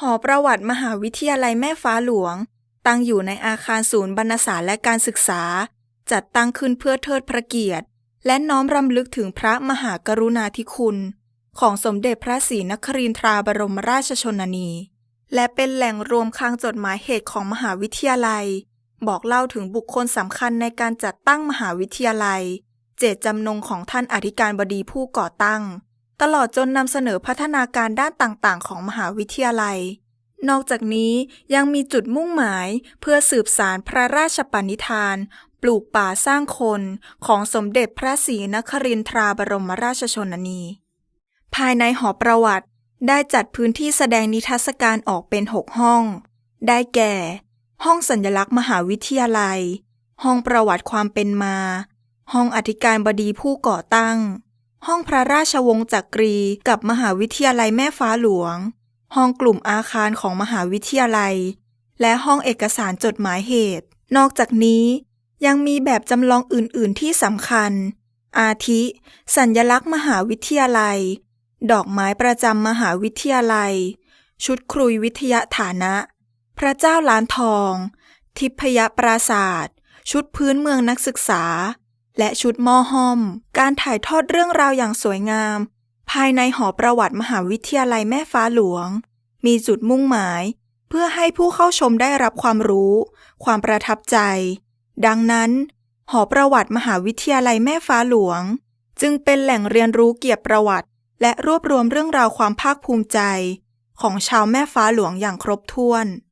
หอประวัติมหาวิทยาลัยแม่ฟ้าหลวง ตั้งอยู่ในอาคารศูนย์บรรณศาสตร์และการศึกษา จัดตั้งขึ้นเพื่อเทิดพระเกียรติ และน้อมรำลึกถึงพระมหากรุณาธิคุณ ของสมเด็จพระศรีนครินทราบรมราชชนนี และเป็นแหล่งรวมคลังจดหมายเหตุของมหาวิทยาลัย บอกเล่าถึงบุคคลสำคัญในการจัดตั้งมหาวิทยาลัย เจตจำนงของท่านอธิการบดีผู้ก่อตั้ง ตลอดจนนำเสนอพัฒนาการด้านต่างๆ ของมหาวิทยาลัย นอกจากนี้ยังมีจุดมุ่งหมายเพื่อสืบสารพระราชปณิธาน ปลูกป่าสร้างคนของสมเด็จพระศรีนครินทราบรมราชชนนี ภายในหอประวัติได้จัดพื้นที่แสดงนิทรรศการออกเป็น6ห้อง ได้แก่ ห้องสัญลักษณ์มหาวิทยาลัย ห้องประวัติความเป็นมา ห้องอธิการบดีผู้ก่อตั้ง ห้องพระราชวงศ์จักรีกับมหาวิทยาลัยแม่ฟ้าหลวง ห้องกลุ่มอาคารของมหาวิทยาลัย และห้องเอกสารจดหมายเหตุ นอกจากนี้ ยังมีแบบจำลองอื่น ๆ ที่สำคัญ อาทิ สัญลักษณ์มหาวิทยาลัย ดอกไม้ประจำมหาวิทยาลัย ชุดครุยวิทยาฐานะ พระเจ้าล้านทอง ทิพยปราศาสตร์ชุดพื้นเมืองนักศึกษา และชุดหม้อห้อม การถ่ายทอดเรื่องราวอย่างสวยงาม ภายในหอประวัติมหาวิทยาลัยแม่ฟ้าหลวง มีจุดมุ่งหมาย เพื่อให้ผู้เข้าชมได้รับความรู้ ความประทับใจ ดังนั้น หอประวัติมหาวิทยาลัยแม่ฟ้าหลวง จึงเป็นแหล่งเรียนรู้เกียรติประวัติ และรวบรวมเรื่องราวความภาคภูมิใจ ของชาวแม่ฟ้าหลวงอย่างครบถ้วน